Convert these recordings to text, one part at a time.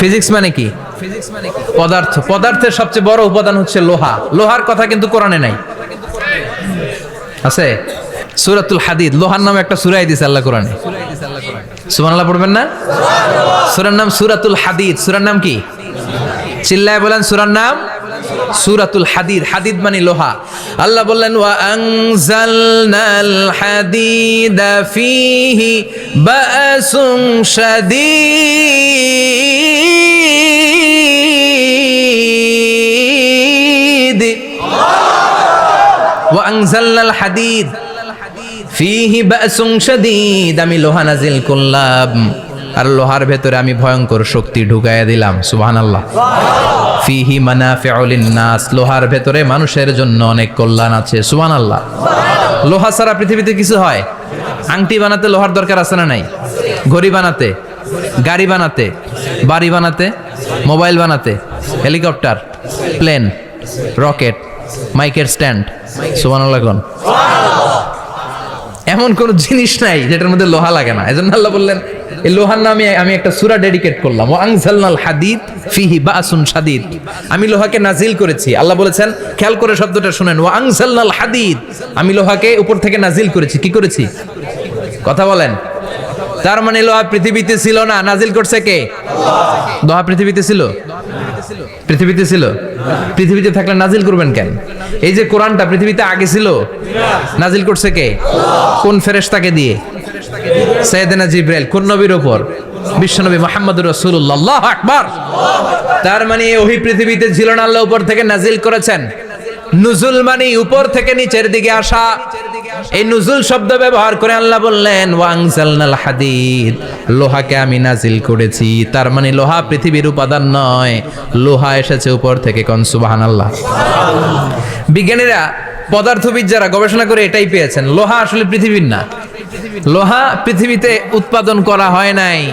Physics মানে কি? Physics মানে পদার্থ। পদার্থের সবচেয়ে বড় উপাদান হচ্ছে লোহা। লোহার কথা কিন্তু কোরআনে নাই। আছে? সুরাতুল হাদিদ। লোহার নামে একটা সুরাই দিছে আল্লাহ কোরআনে। সুবহানাল্লাহ পড়বেন না? সূরার নাম সুরাতুল হাদিদ। সূরার নাম কি? চিল্লায় বলেন সূরার নাম সুরাতুল হাদিদ। হাদিদ মানে লোহা। আল্লাহ বললেন, ওয়া আনজালনাল হাদিদা ফীহি বাসুন শাদীদ। ওয়া আনজালনাল হাদিদ ফিহি বাসুন শাদীদ আমি লোহা নাজিল করলাম। আর লোহার ভেতরে আমি ভয়ঙ্কর শক্তি ঢুকাইয়া দিলাম। সুবহানাল্লাহ। ফিহি মানাফিউল নাস লোহার ভেতরে মানুষের জন্য অনেক কল্যাণ আছে। সুবহানাল্লাহ। লোহা ছাড়া পৃথিবীতে কিছু হয়? আংটি বানাতে লোহার দরকার আছে না নাই? ঘড়ি বানাতে? গাড়ি বানাতে? বাড়ি বানাতে? মোবাইল বানাতে? হেলিকপ্টার? প্লেন? রকেট? মাইকের স্ট্যান্ড? কোন? এমন কোন জিনিস নাই যেটার মধ্যে লোহা লাগে না। এজন্য আল্লাহ বললেন, এই লোহার নামে আমি একটা সুরা ডেডিকেট করলাম। ও আনজালনাল হাদিদ ফিহি বাসুন শাদীদ। আমি লোহাকে নাজিল করেছি। আল্লাহ বলেছেন, খেয়াল করে শব্দটা শুনেন। ও আনজালনাল হাদিদ। আমি লোহাকে উপর থেকে নাজিল করেছি। কি করেছি? কথা বলেন। তার মানে লোহা পৃথিবীতে ছিল না। নাজিল করছে কে? লোহা পৃথিবীতে ছিল? পৃথিবীতে ছিল? পৃথিবীতে থাকলে নাজিল করবেন কেন? এই যে কোরআনটা পৃথিবীতে আগে ছিল, নাজিল করছে কে? কোন ফেরেশতাকে দিয়ে? সৈয়দনা জিব্রাইল, কোন নবীর ওপর? বিশ্বনবী মোহাম্মদ রসুল্লাহ আকবার। তার মানে ওই পৃথিবীতে ছিল না, আল্লাহ উপর থেকে নাজিল করেছেন। নুজুল মানে উপর থেকে নিচের দিকে আসা। এই নুজুল শব্দ ব্যবহার করে আল্লাহ বললেন ওয়াংজালনাল হাদিদ, লোহাকে আমি নাজিল করেছি। তার মানে লোহা পৃথিবীর উপাদান নয়। লোহা এসেছে উপর থেকে কন? সুবহানাল্লাহ। বিজ্ঞানীরা পদার্থবিদ যারা গবেষণা করে এটাই পেয়েছেন। লোহা আসলে পৃথিবীর না। লোহা পৃথিবীতে উৎপাদন করা হয় নাই।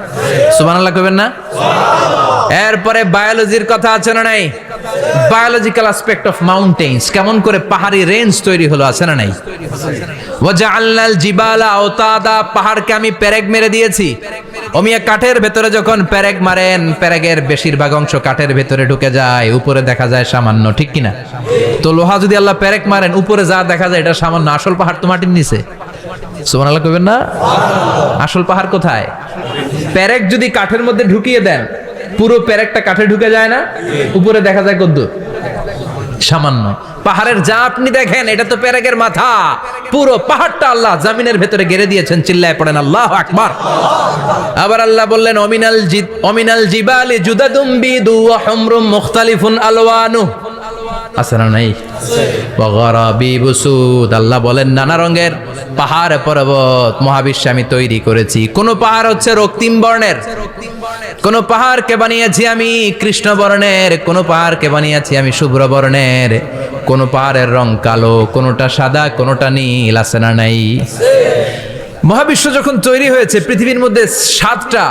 সুবহানাল্লাহ কইবেন না? এরপরে বায়োলজির কথা আছে না নাই? বায়োলজিক্যাল অ্যাসপেক্ট অফ মাউন্টেন্স কেমন করে পাহাড়ি রেঞ্জ তৈরি হলো আছে না নাই? জিবালা পাহাড়কে আমি পেরেক মেরে দিয়েছি। অমিয়া কাঠের ভেতরে যখন পেরেক মারেন, পেরেকের বেশিরভাগ অংশ কাঠের ভেতরে ঢুকে যায়, উপরে দেখা যায় সামান্য, ঠিক কিনা? তো লোহা যদি আল্লাহ পেরেক মারেন, উপরে যা দেখা যায়, এটা সামান্য আসল পাহাড় তো মাটির নিচে। সুবহানাল্লাহ। কইবেন না? আসল পাহাড় কোথায়? পেরেক যদি কাঠের মধ্যে ঢুকিয়ে দেন, পুরো পেরেকটা কাঠে ঢুকে যায় না? উপরে দেখা যায় কদ্দুর। সামান্য। পাহাড়ের যা আপনি দেখেন, এটা তো পেরেকের মাথা। পুরো পাহাড়টা আল্লাহ জামিনের ভেতরে গেড়ে দিয়েছেন, চিল্লায় পড়েন, আল্লাহ আকবার। আবার আল্লাহ বললেন, অমিনাল অমিনাল জিবালি জুদাদুম বিদু ওয়া মুখতালিফুন আলওয়ানু আছে না নাই? আল্লাহ বলেন, নানা রঙের পাহাড় পর্বত মহাবিশ্বে আমি তৈরি করেছি। কোন পাহাড় হচ্ছে রক্তিম বর্ণের। কোন পাহাড়কে বানিয়েছি আমি কৃষ্ণ বর্ণের। কোন পাহাড়কে বানিয়েছি আমি শুভ্র বর্ণের। কোন পাহাড়ের রং কালো, কোনটা সাদা, কোনটা নীল, আছে না নাই? মহাবিশ্ব যখন তৈরি হয়েছে, পৃথিবীর মধ্যে সাতটা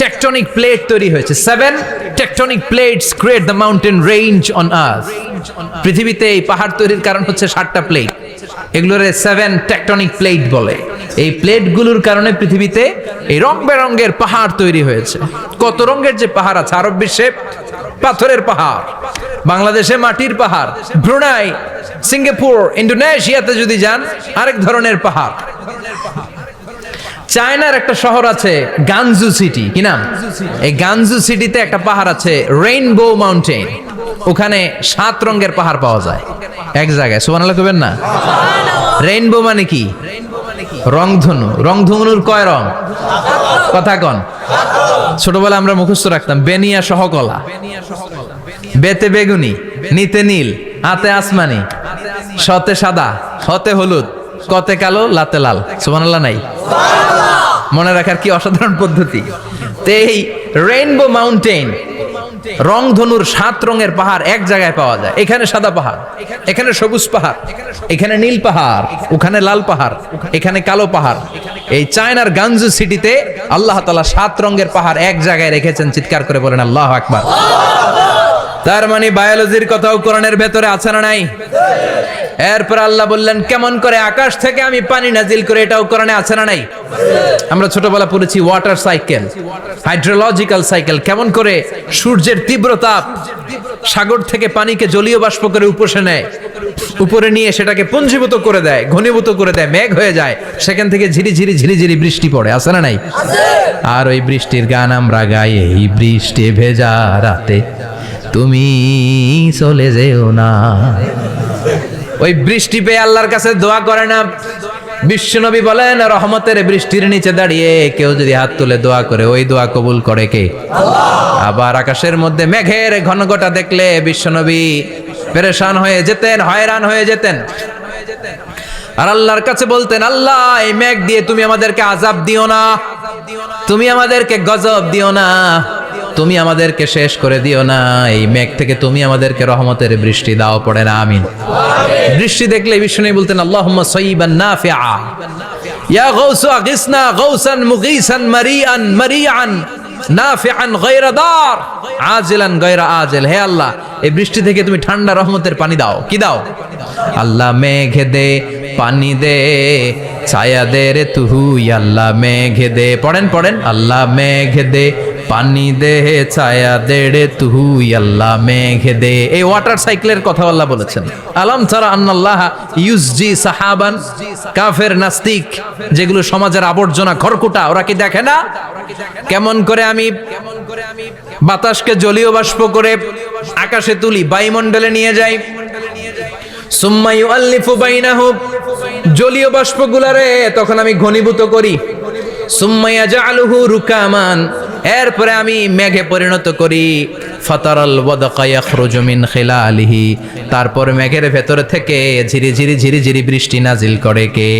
টেকটনিক প্লেট তৈরি হয়েছে। Seven tectonic plates create the mountain range on earth পৃথিবীতে এই পাহাড় তৈরির কারণ হচ্ছে সাতটা প্লেট এগুলোর সেভেন টেকটনিক প্লেট বলে। এই প্লেটগুলোর কারণে পৃথিবীতে এই রং বেরঙ্গের পাহাড় তৈরি হয়েছে। কত রঙের যে পাহাড় আছে, আরব বিশ্বে পাথরের পাহাড়, বাংলাদেশে মাটির পাহাড়, ব্রুনাই, সিঙ্গাপুর, ইন্দোনেশিয়াতে যদি যান, আরেক ধরনের পাহাড়। চায়নার একটা শহর আছে গানজু সিটি। কি নাম? এই গানজু সিটিতে একটা পাহাড় আছে রেইনবো মাউন্টেন ওখানে সাত রঙের পাহাড় পাওয়া যায়। এক জায়গায়। সুবহানাল্লাহ কবেন না? রেইনবো মানে কি? রংধনু। রংধনুর কয় রং? কথা কন। ছোটবেলা আমরা মুখস্থ রাখতাম, বেনিয়া সহকলা। বেতে বেগুনি, নিতে নীল, হাতে আসমানি। সতে সাদা, হতে হলুদ, কতে কালো, লাতে লাল। সুবহানাল্লাহ নাই? মনে রাখার কি অসাধারণ পদ্ধতি? তো এই রেইনবো মাউন্টেন রংধনুর সাত রঙের পাহাড় এক জায়গায় পাওয়া যায়। এখানে সাদা পাহাড়, এখানে সবুজ পাহাড়, এখানে নীল পাহাড়, ওখানে লাল পাহাড়, এখানে কালো পাহাড়। এই চায়নার গাঞ্জু সিটিতে আল্লাহ তালা সাত রঙের পাহাড় এক জায়গায় রেখেছেন, চিৎকার করে বলেন, আল্লাহ আকবার। তার মানে বায়োলজির কথাও কোরআনের ভেতরে আছে না নাই? এরপর আল্লাহ বললেন, কেমন করে আকাশ থেকে আমি পানি নাজিল করে, এটাও কোরআনে আছে না নাই? আমরা ছোটবেলা পড়েছি ওয়াটার সাইকেল হাইড্রোলজিক্যাল সাইকেল কেমন করে সূর্যের তীব্র তাপ সাগর থেকে পানিকে জলীয় বাষ্প করে উপসে নেয়, উপরে নিয়ে সেটাকে পুঞ্জীভূত করে দেয়, ঘনীভূত করে দেয়, মেঘ হয়ে যায়, সেখান থেকে ঝিরি ঝিরি ঝিরি ঝিরি বৃষ্টি পড়ে, আছে না নাই? আর ওই বৃষ্টির গান আমরা গাই, এই বৃষ্টি ভেজা রাতে। তুমি চলে যেও না। ওই বৃষ্টি পেয়ে আল্লাহর কাছে দোয়া করে না। বিশ্বনবী বলেন, রহমতের বৃষ্টির নিচে দাঁড়িয়ে কেউ যদি হাত তুলে দোয়া করে, ওই দোয়া কবুল করে কে? আবার আকাশের মধ্যে মেঘের ঘনঘটা দেখলে বিশ্বনবী পেরেশান হয়ে যেতেন, হয়রান হয়ে যেতেন। আর আল্লাহর কাছে বলতেন, আল্লাহ, এই মেঘ দিয়ে তুমি আমাদেরকে আজাব দিও না। তুমি আমাদেরকে গজব দিও না। তুমি আমাদেরকে শেষ করে দিও না। এই মেঘ থেকে তুমি আমাদেরকে রহমতের বৃষ্টি দাও, পড়ে না, আমিন। বৃষ্টি দেখলে বিষ্ণু বলতেন, আল্লাহুম্মা সাইয়িবান নাফিআ। ইয়া গাউসু আগিসনা গাউসান মুগীসান মারিআন মারিআন, নাফিআন গায়রা দার, আজিলান গায়রা আজিল। হে আল্লাহ, এই বৃষ্টি থেকে তুমি ঠান্ডা রহমতের পানি দাও। কি দাও? আল্লাহ মেঘে দে, পানি দে, ছায়া দে রে তুহু। আল্লাহ মেঘে দে। পড়েন পড়েন। আল্লাহ মেঘে দে পানি দে ছায়া দেড়ে তুহু আল্লাহ মেঘে দে। এই ওয়াটার সাইকেলের কথা আল্লাহ বলেছেন। আলম ছাড়া আন্নাল্লাহ ইউসজি সাহাবান, কাফের নাস্তিক, যেগুলো সমাজের আবর্জনা খড়কুটা, ওরা কি দেখে না? কেমন করে আমি বাতাসকে জলীয় বাষ্প করে আকাশে তুলি, বায়ুমণ্ডলে নিয়ে যাই। সুম্মা ইউআল্লিফু বাইনাহুম জলীয় বাষ্পগুলারে তখন আমি ঘনীভূত করি। সুম্মা ইয়াজআলুহু রুকামান এরপরে আমি মেঘে পরিণত করি, ফতরল ওয়াদাকা খেলা আলিহি তারপর মেঘের ভেতর থেকে ঝিরি ঝিরি ঝিরি ঝিরি বৃষ্টি নাজিল করে কে?